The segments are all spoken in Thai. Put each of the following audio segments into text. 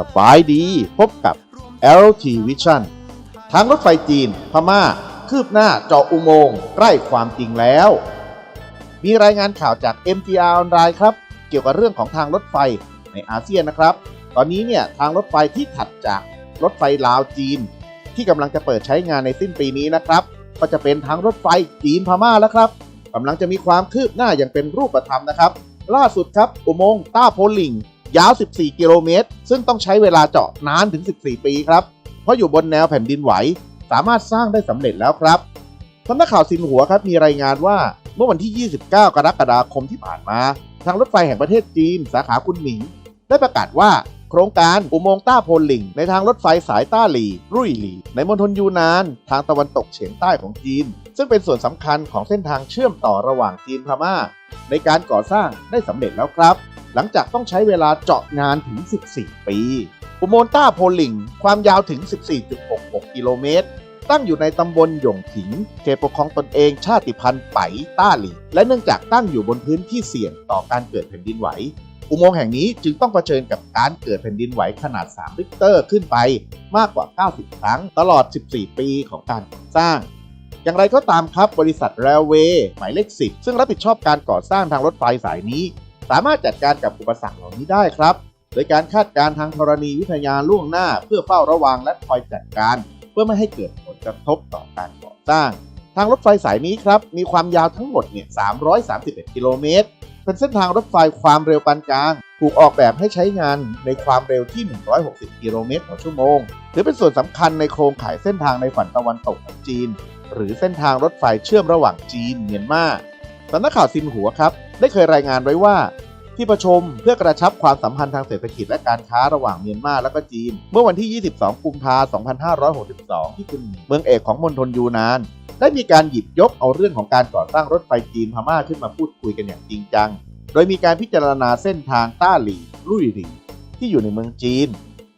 สบายดี พบกับ LT Vision ทางรถไฟจีน พม่า คืบหน้าเจาะอุโมงค์ใกล้ความจริงแล้ว มีรายงานข่าวจาก MTR ออนไลน์ครับ เกี่ยวกับเรื่องของทางรถไฟในอาเซียนนะครับ ตอนนี้เนี่ยทางรถไฟที่ถัดจากรถไฟลาวจีน ที่กำลังจะเปิดใช้งานในสิ้นปีนี้นะครับ ก็จะเป็นทางรถไฟจีนพม่าแล้วครับกำลังจะมีความคืบหน้าอย่างเป็นรูปธรรมนะครับ ล่าสุดครับอุโมงค์ต้าโพลิง ยาว 14 กิโลเมตร ซึ่งต้องใช้เวลาเจาะนานถึง 14 ปีครับ เพราะอยู่บนแนวแผ่นดินไหว สามารถสร้างได้สำเร็จแล้วครับสำนักข่าวซินหัวครับมีรายงานว่าเมื่อวันที่ 29 กรกฎาคมที่ผ่านมา ทางรถไฟแห่งประเทศจีน สาขาคุนหมิง ได้ประกาศว่าโครงการอุโมงค์ต้าโพลิง ในทางรถไฟสายต้าหลีรุ่ยหลี ในมณฑลยูนาน ทางตะวันตกเฉียงใต้ของจีน ซึ่งเป็นส่วนสำคัญของเส้นทางเชื่อมต่อระหว่างจีนพม่า ในการก่อสร้างได้สำเร็จแล้วครับ หลังจากต้องใช้เวลาเจาะนานถึง 14 ปี อุโมงค์ต้าโพลิง ความยาวถึง 14.66 กิโลเมตร ตั้งอยู่ในตำบลหยงผิงเขตปกครองตนเองชาติพันธุ์ไปต้าหลีและเนื่องจากตั้งอยู่บนพื้นที่เสี่ยงต่อการเกิดแผ่นดินไหว อุโมงค์แห่งนี้จึงต้องเผชิญกับการเกิดแผ่นดินไหวขนาด 3 ริกเตอร์ขึ้นไปมากกว่า 90 ครั้งตลอด 14 ปีของการก่อสร้างอย่างไรก็ตามครับบริษัท r ร i l w a y หมายเลข 10 ซึ่งรับผิดชอบการก่อสร้างทางรถไฟสายนี้ สามารถจัดการกับอุปสรรคเหล่านี้ได้ครับ โดยการคาดการณ์ทางธรณีวิทยาล่วงหน้า เพื่อเฝ้าระวังและคอยจัดการ เพื่อไม่ให้เกิดผลกระทบต่อการก่อสร้าง ทางรถไฟสายนี้ครับมีความยาวทั้งหมดเนี่ย 331 กิโลเมตร เป็นเส้นทางรถไฟความเร็วปานกลางถูกออกแบบให้ใช้งานในความเร็วที่ 160 กิโลเมตรต่อชั่วโมง ถือเป็นส่วนสำคัญในโครงข่ายเส้นทางในฝั่งตะวันตกของจีน หรือเส้นทางรถไฟเชื่อมระหว่างจีนเมียนมา สำนักข่าวซินหัวครับ ได้เคยรายงานไว้ว่า ที่ประชุมเพื่อกระชับความสัมพันธ์ทางเศรษฐกิจและการค้าระหว่างเมียนมาและก็จีน เมื่อวันที่ 22 กุมภาพันธ์2562 ที่คุณเมืองเอกของมณฑลยูนาน ได้มีการหยิบยกเอาเรื่องของการก่อสร้างรถไฟจีนพม่าขึ้นมาพูดคุยกันอย่างจริงจัง โดยมีการพิจารณาเส้นทางต้าหลีรุ่ยหลีที่อยู่ในเมืองจีน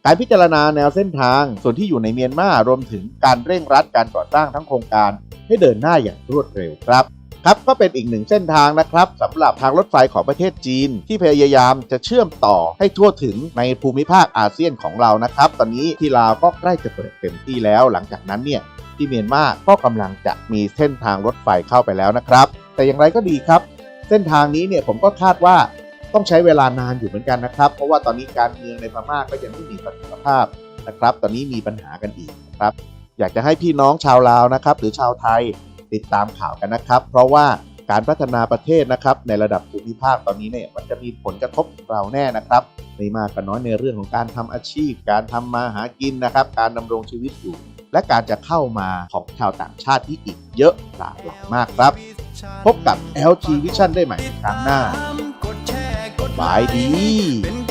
การพิจารณาแนวเส้นทางส่วนที่อยู่ในเมียนมารวมถึงการเร่งรัดการก่อสร้างทั้งโครงการให้เดินหน้าอย่างรวดเร็วครับ ครับก็เป็นอีกหนึ่งเส้นทางนะครับสำหรับทางรถไฟของประเทศจีน ที่พยายามจะเชื่อมต่อให้ทั่วถึงในภูมิภาคอาเซียนของเรานะครับ ตอนนี้ที่ลาวก็ใกล้จะเปิดเต็มที่แล้ว หลังจากนั้นเนี่ยที่เมียนมาก็กำลังจะมีเส้นทางรถไฟเข้าไปแล้วนะครับ แต่อย่างไรก็ดีครับ เส้นทางนี้เนี่ยผมก็คาดว่าต้องใช้เวลานานอยู่เหมือนกันนะครับ เพราะว่าตอนนี้การเมืองในพม่าก็ยังไม่มีประสิทธิภาพนะครับ ตอนนี้มีปัญหากันอีกนะครับ อยากจะให้พี่น้องชาวลาวนะครับ หรือชาวไทย ติดตามข่าวกันนะครับ เพราะว่าการพัฒนาประเทศนะครับ ในระดับภูมิภาคตอนนี้เนี่ยมันจะมีผลกระทบกับเราแน่นะครับไม่มากก็น้อยในเรื่องของการทำอาชีพ การทำมาหากินนะครับ การดำรงชีวิตอยู่ และการจะเข้ามาของชาวต่างชาติที่อีกเยอะหลากหลายมากครับ พบกับ LT Vision ได้ใหม่ในครั้งหน้ากดแชร์กดบายดีเป็น